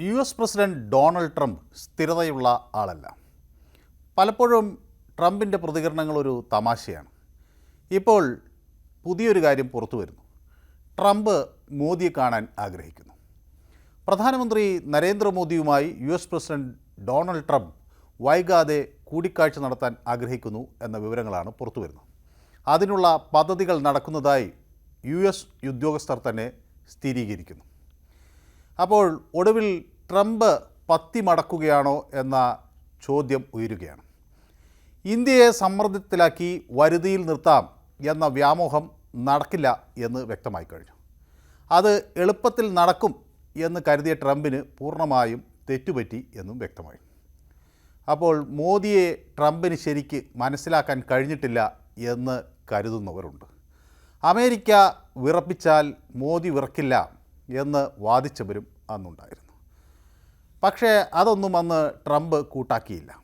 U S president Donald Trump സ്ഥിരതയുള്ള ആളല്ല. പലപ്പോഴും ട്രംപിന്റെ പ്രതികരണങ്ങൾ ഒരു തമാശയാണ്. ഇപ്പോൾ പുതിയൊരു കാര്യം പുറത്തു വരുന്നു. ട്രംപ് മോദിയെ കാണാൻ ആഗ്രഹിക്കുന്നു. പ്രധാനമന്ത്രി നരേന്ദ്രമോദിയുമായി U S president Donald Trump വൈകാതെ കൂടിക്കാഴ്ച നടത്താൻ ആഗ്രഹിക്കുന്നു എന്ന വിവരങ്ങളാണ് പുറത്തു വരുന്നത്. അതിനുള്ള പദ്ധതികൾ നടക്കുന്നതായി യു എസ് ഉദ്യോഗസ്ഥർ തന്നെ സ്ഥിരീകരിക്കുന്നു. അപ്പോൾ ഒടുവിൽ ട്രംപ് പത്തി മടക്കുകയാണോ എന്ന ചോദ്യം ഉയരുകയാണ്. ഇന്ത്യയെ സമ്മർദ്ദത്തിലാക്കി വരുതിയിൽ നിർത്താം എന്ന വ്യാമോഹം നടക്കില്ല എന്ന് വ്യക്തമായി കഴിഞ്ഞു. അത് എളുപ്പത്തിൽ നടക്കും എന്ന് കരുതിയ ട്രംപിന് പൂർണമായും തെറ്റുപറ്റി എന്നും വ്യക്തമായി. അപ്പോൾ മോദിയെ ട്രംപിന് ശരിക്ക് മനസ്സിലാക്കാൻ കഴിഞ്ഞിട്ടില്ല എന്ന് കരുതുന്നവരുണ്ട്. അമേരിക്ക വിറപ്പിച്ചാൽ മോദി വിറക്കില്ല എന്ന് വാദിച്ചവരും അന്നുണ്ടായിരുന്നു. പക്ഷേ അതൊന്നും അന്ന് ട്രംപ് കൂട്ടാക്കിയില്ല.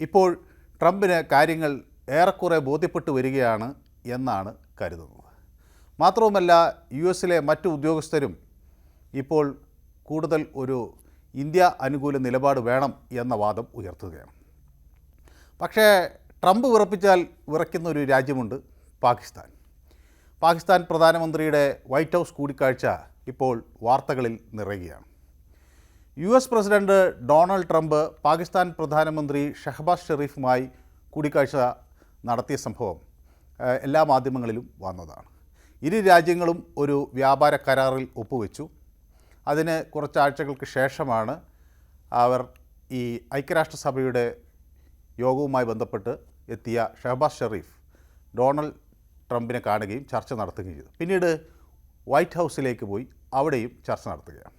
ഇപ്പോൾ ട്രംപിന് കാര്യങ്ങൾ ഏറെക്കുറെ ബോധ്യപ്പെട്ടു വരികയാണ് എന്നാണ് കരുതുന്നത്. മാത്രവുമല്ല യു എസിലെ മറ്റു ഉദ്യോഗസ്ഥരും ഇപ്പോൾ കൂടുതൽ ഒരു ഇന്ത്യ അനുകൂല നിലപാട് വേണം എന്ന വാദം ഉയർത്തുകയാണ്. പക്ഷേ ട്രംപ് വിറപ്പിച്ചാൽ വിറയ്ക്കുന്ന ഒരു രാജ്യമുണ്ട് പാകിസ്ഥാൻ. പാകിസ്ഥാൻ പ്രധാനമന്ത്രിയുടെ വൈറ്റ് ഹൗസ് കൂടിക്കാഴ്ച ഇപ്പോൾ വാർത്തകളിൽ നിറയുകയാണ്. U S president Donald Trump Pakistan പ്രധാനമന്ത്രി ഷഹബാസ് ഷെറീഫുമായി കൂടിക്കാഴ്ച നടത്തിയ സംഭവം എല്ലാ മാധ്യമങ്ങളിലും വന്നതാണ്. ഇരു രാജ്യങ്ങളും ഒരു വ്യാപാര കരാറിൽ ഒപ്പുവെച്ചു. അതിന് കുറച്ചാഴ്ചകൾക്ക് ശേഷമാണ് അവർ ഈ ഐക്യരാഷ്ട്രസഭയുടെ യോഗവുമായി ബന്ധപ്പെട്ട് എത്തിയ ഷഹബാസ് ഷെറീഫ് ഡൊണാൾഡ് ട്രംപിനെ കാണുകയും ചർച്ച നടത്തുകയും ചെയ്തു. പിന്നീട് വൈറ്റ് ഹൗസിലേക്ക് പോയി അവിടെയും ചർച്ച നടത്തുകയാണ്.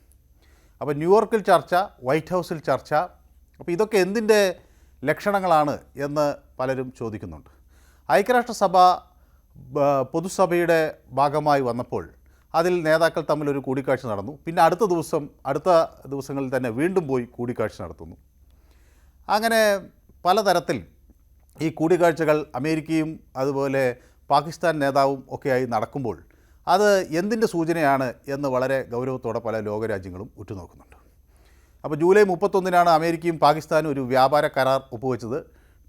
അപ്പോൾ ന്യൂയോർക്കിൽ ചർച്ച വൈറ്റ് ഹൗസിൽ ചർച്ച അപ്പോൾ ഇതൊക്കെ എന്തിന്റെ ലക്ഷണങ്ങളാണ് എന്ന് പലരും ചോദിക്കുന്നുണ്ട്. ഐക്യരാഷ്ട്രസഭ പൊതുസഭയുടെ ഭാഗമായി വന്നപ്പോൾ അതിൽ നേതാക്കൾ തമ്മിൽ ഒരു കൂടിക്കാഴ്ച നടന്നു. പിന്നെ അടുത്ത ദിവസം അടുത്ത ദിവസങ്ങളിൽ തന്നെ വീണ്ടും പോയി കൂടിക്കാഴ്ച നടത്തുന്നു. അങ്ങനെ പലതരത്തിൽ ഈ കൂടിക്കാഴ്ചകൾ അമേരിക്കയും അതുപോലെ പാകിസ്ഥാൻ നേതാവും ഒക്കെയായി നടക്കുമ്പോൾ അത് എന്തിന്റെ സൂചനയാണ് എന്ന് വളരെ ഗൗരവത്തോടെ പല ലോകരാജ്യങ്ങളും ഉറ്റുനോക്കുന്നുണ്ട്. അപ്പോൾ ജൂലൈ മുപ്പത്തൊന്നിനാണ് അമേരിക്കയും പാകിസ്ഥാനും ഒരു വ്യാപാര കരാർ ഒപ്പുവെച്ചത്.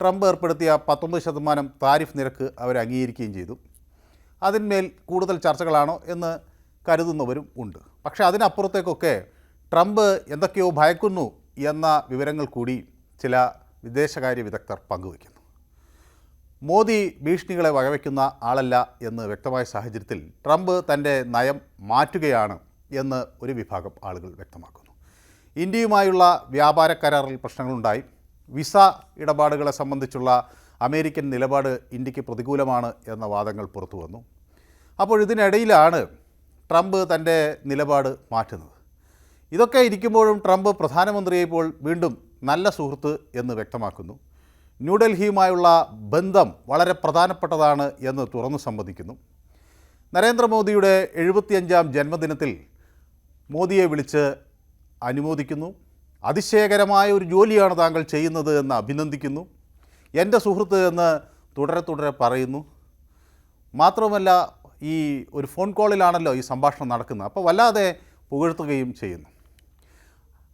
ട്രംപ് ഏർപ്പെടുത്തിയ പത്തൊമ്പത് ശതമാനം താരിഫ് നിരക്ക് അവർ അംഗീകരിക്കുകയും ചെയ്തു. അതിന്മേൽ കൂടുതൽ ചർച്ചകളാണോ എന്ന് കരുതുന്നവരും ഉണ്ട്. പക്ഷേ അതിനപ്പുറത്തേക്കൊക്കെ ട്രംപ് എന്തൊക്കെയോ ഭയക്കുന്നു എന്ന വിവരങ്ങൾ കൂടി ചില വിദേശകാര്യ വിദഗ്ധർ പങ്കുവയ്ക്കുന്നു. മോദി ഭീഷണികളെ വകവയ്ക്കുന്ന ആളല്ല എന്ന് വ്യക്തമായ സാഹചര്യത്തിൽ ട്രംപ് തന്റെ നയം മാറ്റുകയാണ് എന്ന് ഒരു വിഭാഗം ആളുകൾ വ്യക്തമാക്കുന്നു. ഇന്ത്യയുമായുള്ള വ്യാപാര കരാറിൽ പ്രശ്നങ്ങളുണ്ടായി. വിസ ഇടപാടുകളെ സംബന്ധിച്ചുള്ള അമേരിക്കൻ നിലപാട് ഇന്ത്യയ്ക്ക് പ്രതികൂലമാണ് എന്ന വാദങ്ങൾ പുറത്തു വന്നു. അപ്പോൾ ഇതിനിടയിലാണ് ട്രംപ് തന്റെ നിലപാട് മാറ്റുന്നത്. ഇതൊക്കെ ഇരിക്കുമ്പോഴും ട്രംപ് പ്രധാനമന്ത്രിയെ ഇപ്പോൾ വീണ്ടും നല്ല സുഹൃത്ത് എന്ന് വ്യക്തമാക്കുന്നു. ന്യൂഡൽഹിയുമായുള്ള ബന്ധം വളരെ പ്രധാനപ്പെട്ടതാണ് എന്ന് തുറന്നു സമ്മതിക്കുന്നു നരേന്ദ്രമോദിയുടെ എഴുപത്തിയഞ്ചാം ജന്മദിനത്തിൽ മോദിയെ വിളിച്ച് അനുമോദിക്കുന്നു. അതിശയകരമായ ഒരു ജോലിയാണ് താങ്കൾ ചെയ്യുന്നത് എന്ന് അഭിനന്ദിക്കുന്നു. എന്റെ സുഹൃത്ത് എന്ന് തുടരെ തുടരെ പറയുന്നു. മാത്രമല്ല ഈ ഒരു ഫോൺ കോളിലാണല്ലോ ഈ സംഭാഷണം നടക്കുന്നത്. അപ്പോൾ വല്ലാതെ പുകഴ്ത്തുകയും ചെയ്യുന്നു.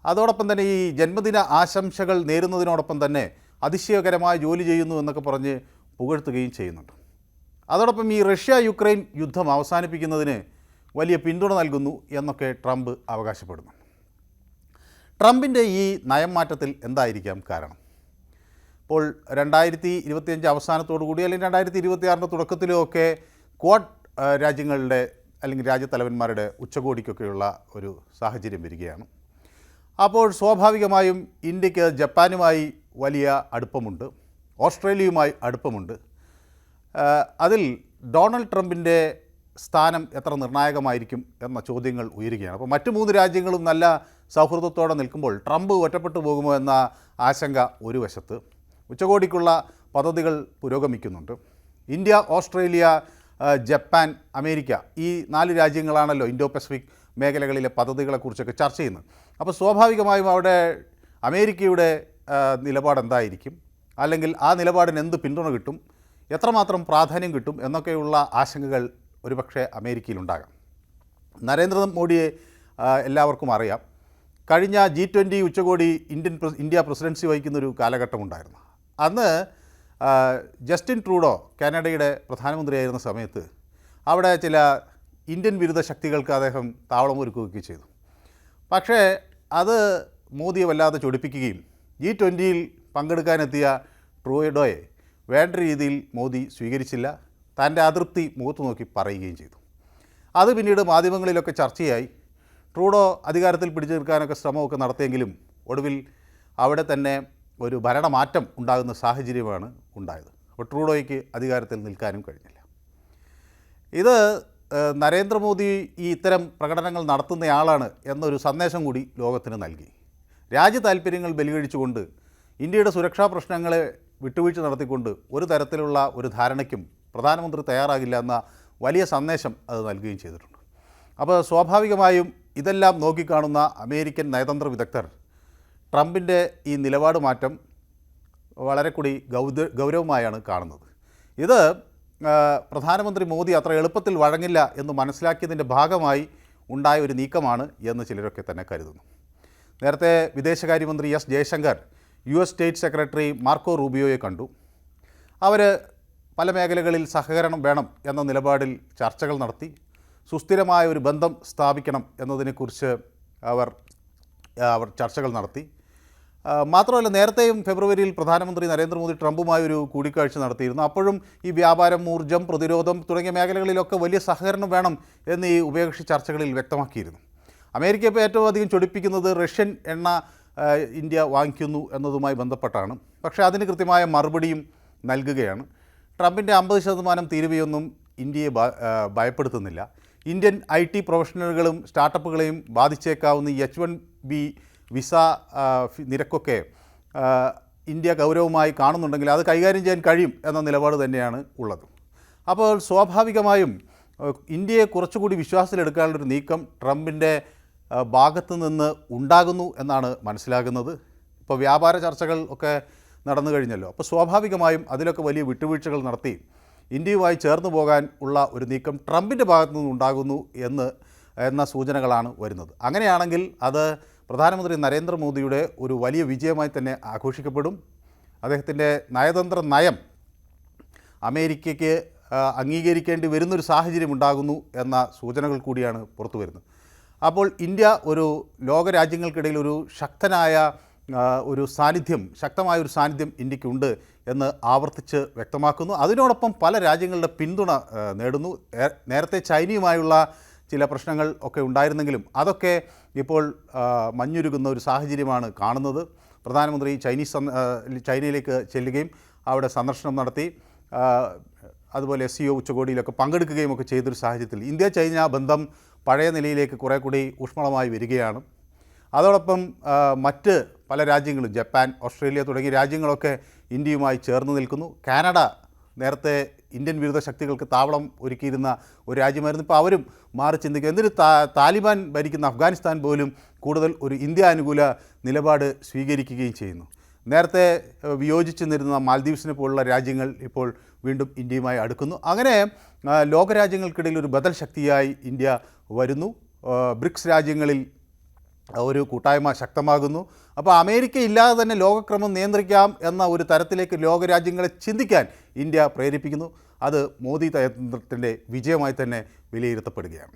അതോടൊപ്പം തന്നെ ഈ ജന്മദിന ആശംസകൾ നേരുന്നതിനോടൊപ്പം തന്നെ അതിശയകരമായ ജോലി ചെയ്യുന്നു എന്നൊക്കെ പറഞ്ഞ് പുകഴ്ത്തുകയും ചെയ്യുന്നുണ്ട്. അതോടൊപ്പം ഈ റഷ്യ യുക്രൈൻ യുദ്ധം അവസാനിപ്പിക്കുന്നതിന് വലിയ പിന്തുണ നൽകുന്നു എന്നൊക്കെ ട്രംപ് അവകാശപ്പെടുന്നു. ട്രംപിന്റെ ഈ നയം മാറ്റത്തിൽ എന്തായിരിക്കാം കാരണം? ഇപ്പോൾ രണ്ടായിരത്തി ഇരുപത്തിയഞ്ച് അവസാനത്തോടു കൂടി അല്ലെങ്കിൽ രണ്ടായിരത്തി ഇരുപത്തിയാറിന്റെ തുടക്കത്തിലുമൊക്കെ ക്വാഡ് രാജ്യങ്ങളുടെ അല്ലെങ്കിൽ രാജ്യത്തലവന്മാരുടെ ഉച്ചകോടിക്കൊക്കെയുള്ള ഒരു സാഹചര്യം വരികയാണ്. അപ്പോൾ സ്വാഭാവികമായും ഇന്ത്യയ്ക്ക് ജപ്പാനുമായി വലിയ അടുപ്പമുണ്ട്. ഓസ്ട്രേലിയയുമായി അടുപ്പമുണ്ട്. അതിൽ ഡൊണാൾഡ് ട്രംപിന്റെ സ്ഥാനം എത്ര നിർണായകമായിരിക്കും എന്ന ചോദ്യങ്ങൾ ഉയരുകയാണ്. അപ്പോൾ മറ്റു മൂന്ന് രാജ്യങ്ങളും നല്ല സൗഹൃദത്തോടെ നിൽക്കുമ്പോൾ ട്രംപ് ഒറ്റപ്പെട്ടു പോകുമോ എന്ന ആശങ്ക ഒരു വശത്ത്. ഉച്ചകോടിക്കുള്ള പദ്ധതികൾ പുരോഗമിക്കുന്നുണ്ട്. ഇന്ത്യ ഓസ്ട്രേലിയ ജപ്പാൻ അമേരിക്ക ഈ നാല് രാജ്യങ്ങളാണല്ലോ ഇൻഡോ പസഫിക് മേഖലകളിലെ പദ്ധതികളെക്കുറിച്ചൊക്കെ ചർച്ച ചെയ്യുന്നത്. അപ്പോൾ സ്വാഭാവികമായും അവിടെ അമേരിക്കയുടെ നിലപാട് എന്തായിരിക്കും അല്ലെങ്കിൽ ആ നിലപാടിന് എന്ത് പിന്തുണ കിട്ടും? എത്രമാത്രം പ്രാധാന്യം കിട്ടും? എന്നൊക്കെയുള്ള ആശങ്കകൾ ഒരുപക്ഷെ അമേരിക്കയിലുണ്ടാകാം. നരേന്ദ്ര മോഡിയെ എല്ലാവർക്കും അറിയാം. കഴിഞ്ഞ ജി ട്വന്റി ഉച്ചകോടി ഇന്ത്യൻ ഇന്ത്യ പ്രസിഡൻസി വഹിക്കുന്നൊരു കാലഘട്ടമുണ്ടായിരുന്നു. അന്ന് ജസ്റ്റിൻ ട്രൂഡോ കാനഡയുടെ പ്രധാനമന്ത്രിയായിരുന്ന സമയത്ത് അവിടെ ചില ഇന്ത്യൻ വിരുദ്ധ ശക്തികൾക്ക് അദ്ദേഹം താവളമൊരുക്കുകയൊക്കെ ചെയ്തു. പക്ഷേ അത് മോദിയെ വല്ലാതെ ചൊടിപ്പിക്കുകയും ജി ട്വന്റിയിൽ പങ്കെടുക്കാനെത്തിയ ട്രൂഡോയെ വേണ്ട രീതിയിൽ മോദി സ്വീകരിച്ചില്ല. തന്റെ അതൃപ്തി മുഖത്തു നോക്കി പറയുകയും ചെയ്തു. അത് പിന്നീട് മാധ്യമങ്ങളിലൊക്കെ ചർച്ചയായി. ട്രൂഡോ അധികാരത്തിൽ പിടിച്ചു നിൽക്കാനൊക്കെ ശ്രമമൊക്കെ നടത്തിയെങ്കിലും ഒടുവിൽ അവിടെ തന്നെ ഒരു ഭരണമാറ്റം ഉണ്ടാകുന്ന സാഹചര്യമാണ് ഉണ്ടായത്. അപ്പോൾ ട്രൂഡോയ്ക്ക് അധികാരത്തിൽ നിൽക്കാനും കഴിഞ്ഞില്ല. ഇത് നരേന്ദ്രമോദി ഈ ഇത്തരം പ്രകടനങ്ങൾ നടത്തുന്നയാളാണ് എന്നൊരു സന്ദേശം കൂടി ലോകത്തിന് നൽകി. രാജ്യ താല്പര്യങ്ങൾ ബലികഴിച്ചുകൊണ്ട് ഇന്ത്യയുടെ സുരക്ഷാ പ്രശ്നങ്ങളെ വിട്ടുവീഴ്ച നടത്തിക്കൊണ്ട് ഒരു തരത്തിലുള്ള ഒരു ധാരണയ്ക്കും പ്രധാനമന്ത്രി തയ്യാറാകില്ല എന്ന വലിയ സന്ദേശം അത് നൽകുകയും ചെയ്തിട്ടുണ്ട്. അപ്പോൾ സ്വാഭാവികമായും ഇതെല്ലാം നോക്കിക്കാണുന്ന അമേരിക്കൻ നയതന്ത്ര വിദഗ്ധർ ട്രംപിന്റെ ഈ നിലപാട് മാറ്റം വളരെ കൂടി ഗൗത ഗൗരവമായാണ് കാണുന്നത്. ഇത് പ്രധാനമന്ത്രി മോദി അത്ര എളുപ്പത്തിൽ വഴങ്ങില്ല എന്ന് മനസ്സിലാക്കിയതിന്റെ ഭാഗമായി ഉണ്ടായ ഒരു നീക്കമാണ് എന്ന് ചിലരൊക്കെ തന്നെ കരുതുന്നു. നേരത്തെ വിദേശകാര്യമന്ത്രി S Jaishankar U S state secretary Marco റൂബിയോയെ കണ്ടു. അവർ പല മേഖലകളിൽ സഹകരണം വേണം എന്ന നിലപാടിൽ ചർച്ചകൾ നടത്തി. സുസ്ഥിരമായ ഒരു ബന്ധം സ്ഥാപിക്കണം എന്നതിനെക്കുറിച്ച് അവർ അവർ ചർച്ചകൾ നടത്തി. മാത്രമല്ല നേരത്തെയും ഫെബ്രുവരിയിൽ പ്രധാനമന്ത്രി നരേന്ദ്രമോദി ട്രംപുമായി ഒരു കൂടിക്കാഴ്ച നടത്തിയിരുന്നു. അപ്പോഴും ഈ വ്യാപാരം ഊർജം പ്രതിരോധം തുടങ്ങിയ മേഖലകളിലൊക്കെ വലിയ സഹകരണം വേണം എന്ന് ഈ ഉഭയകക്ഷി ചർച്ചകളിൽ വ്യക്തമാക്കിയിരുന്നു. അമേരിക്ക ഇപ്പോൾ ഏറ്റവും അധികം ചൊടിപ്പിക്കുന്നത് റഷ്യൻ എണ്ണ ഇന്ത്യ വാങ്ങിക്കുന്നു എന്നതുമായി ബന്ധപ്പെട്ടാണ്. പക്ഷേ അതിന് കൃത്യമായ മറുപടിയും നൽകുകയാണ്. ട്രംപിന്റെ അമ്പത് ശതമാനം തീരുവയൊന്നും ഇന്ത്യയെ ഭയപ്പെടുത്തുന്നില്ല. ഇന്ത്യൻ ഐ ടി പ്രൊഫഷണലുകളും സ്റ്റാർട്ടപ്പുകളെയും ബാധിച്ചേക്കാവുന്ന എച്ച് വൺ ബി വിസ നിരക്കൊക്കെ ഇന്ത്യ ഗൗരവമായി കാണുന്നുണ്ടെങ്കിൽ അത് കൈകാര്യം ചെയ്യാൻ കഴിയും എന്ന നിലപാട് തന്നെയാണ് ഉള്ളത്. അപ്പോൾ സ്വാഭാവികമായും ഇന്ത്യയെ കുറച്ചുകൂടി വിശ്വാസത്തിലെടുക്കാനുള്ളൊരു നീക്കം ട്രംപിന്റെ ഭാഗത്തു നിന്ന് ഉണ്ടാകുന്നു എന്നാണ് മനസ്സിലാകുന്നത്. ഇപ്പോൾ വ്യാപാര ചർച്ചകൾ ഒക്കെ നടന്നു കഴിഞ്ഞല്ലോ. അപ്പോൾ സ്വാഭാവികമായും അതിലൊക്കെ വലിയ വിട്ടുവീഴ്ചകൾ നടത്തി ഇന്ത്യയുമായി ചേർന്ന് പോകാൻ ഉള്ള ഒരു നീക്കം ട്രംപിന്റെ ഭാഗത്തു നിന്ന് ഉണ്ടാകുന്നു എന്ന് എന്ന സൂചനകളാണ് വരുന്നത്. അങ്ങനെയാണെങ്കിൽ അത് പ്രധാനമന്ത്രി നരേന്ദ്രമോദിയുടെ ഒരു വലിയ വിജയമായി തന്നെ ആഘോഷിക്കപ്പെടും. അദ്ദേഹത്തിന്റെ നയതന്ത്ര നയം അമേരിക്കയ്ക്ക് അംഗീകരിക്കേണ്ടി വരുന്നൊരു സാഹചര്യം ഉണ്ടാകുന്നു എന്ന സൂചനകൾ കൂടിയാണ് പുറത്തു വരുന്നത്. അപ്പോൾ ഇന്ത്യ ഒരു ലോകരാജ്യങ്ങൾക്കിടയിൽ ഒരു ശക്തനായ ഒരു സാന്നിധ്യം ശക്തമായ ഒരു സാന്നിധ്യം ഇന്ത്യക്കുണ്ട് എന്ന് ആവർത്തിച്ച് വ്യക്തമാക്കുന്നു. അതിനോടൊപ്പം പല രാജ്യങ്ങളുടെ പിന്തുണ നേടുന്നു. നേരത്തെ ചൈനയുമായുള്ള ചില പ്രശ്നങ്ങൾ ഒക്കെ ഉണ്ടായിരുന്നെങ്കിലും അതൊക്കെ ഇപ്പോൾ മഞ്ഞുരുകുന്ന ഒരു സാഹചര്യമാണ് കാണുന്നത്. പ്രധാനമന്ത്രി ചൈനീസ് ചൈനയിലേക്ക് ചെല്ലുകയും അവിടെ സന്ദർശനം നടത്തി അതുപോലെ എസ് സി ഒ ഉച്ചകോടിയിലൊക്കെ പങ്കെടുക്കുകയും ഒക്കെ ചെയ്തൊരു സാഹചര്യത്തിൽ ഇന്ത്യ ചൈന ബന്ധം പഴയ നിലയിലേക്ക് കുറേ കൂടി ഊഷ്മളമായി വരികയാണ്. അതോടൊപ്പം മറ്റ് പല രാജ്യങ്ങളും ജപ്പാൻ ഓസ്ട്രേലിയ തുടങ്ങിയ രാജ്യങ്ങളൊക്കെ ഇന്ത്യയുമായി ചേർന്ന് നിൽക്കുന്നു. കാനഡ നേരത്തെ ഇന്ത്യൻ വിരുദ്ധ ശക്തികൾക്ക് താവളം ഒരുക്കിയിരുന്ന ഒരു രാജ്യമായിരുന്നു. ഇപ്പോൾ അവരും മാറി ചിന്തിക്കുക താ താലിബാൻ ഭരിക്കുന്ന അഫ്ഗാനിസ്ഥാൻ പോലും കൂടുതൽ ഒരു ഇന്ത്യ അനുകൂല നിലപാട് സ്വീകരിക്കുകയും ചെയ്യുന്നു. നേരത്തെ വിയോജിച്ച് നിന്നിരുന്ന മാൽദ്വീപ്സിനെ പോലുള്ള രാജ്യങ്ങൾ ഇപ്പോൾ വീണ്ടും ഇന്ത്യയുമായി അടുക്കുന്നു. അങ്ങനെ ലോകരാജ്യങ്ങൾക്കിടയിൽ ഒരു ബദൽ ശക്തിയായി ഇന്ത്യ വരുന്നു. ബ്രിക്സ് രാജ്യങ്ങളിൽ ഒരു കൂട്ടായ്മ ശക്തമാകുന്നു. അപ്പോൾ അമേരിക്ക ഇല്ലാതെ തന്നെ ലോകക്രമം നിയന്ത്രിക്കാം എന്ന ഒരു തരത്തിലേക്ക് ലോകരാജ്യങ്ങളെ ചിന്തിക്കാൻ ഇന്ത്യ പ്രേരിപ്പിക്കുന്നു. അത് മോദി തന്ത്രത്തിന്റെ വിജയമായി തന്നെ വിലയിരുത്തപ്പെടുകയാണ്.